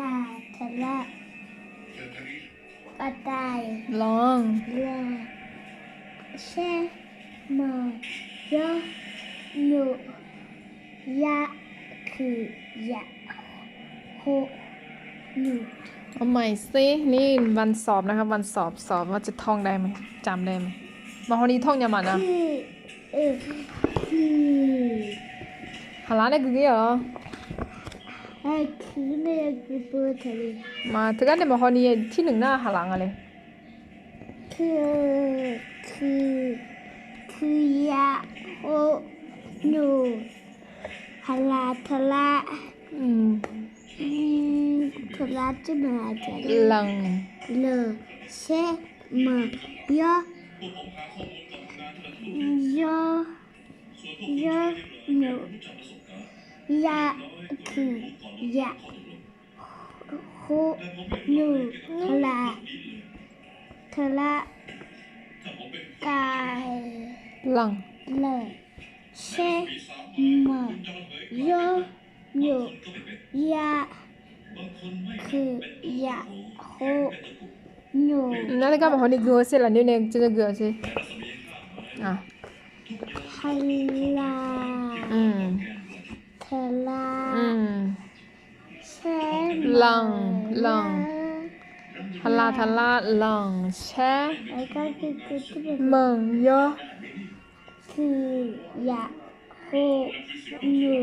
ลาทะละกระต่ายลองเรือแช่หมอยอหนูยะคือยะโหหนูเอาใหม่สินี่วันสอบนะครับวันสอบสอบว่าจะท่องได้ไหมจำได้ไหมบางคนนี้ท่องยังมันนะคือเออคือฮา ลาเนี่กี่เหรอไอ้คือเนี่ยคือเปิดทะเลมาถึงกันแต่บางคนนี้ที่หนึ่งหน้าฮาลังอะไรคือคือคือยะโหหนูพลาทะละอืมอืมทะละจะมาจากลังเลเชมยอยอยอหนูยะคือยะโหหนูทะละทะละกายลังเลเชมยอยอยะโหนูยา งคนนี้เกลือเสร็จแล้วนี่เนี่ยจะเกลือสิอะพลาอืมทะลาอืมเช่ ลังลังฮาลาทาลาลังแช่แล้วก็คือคือที่เป็นเมืองยอคือยะโหหนู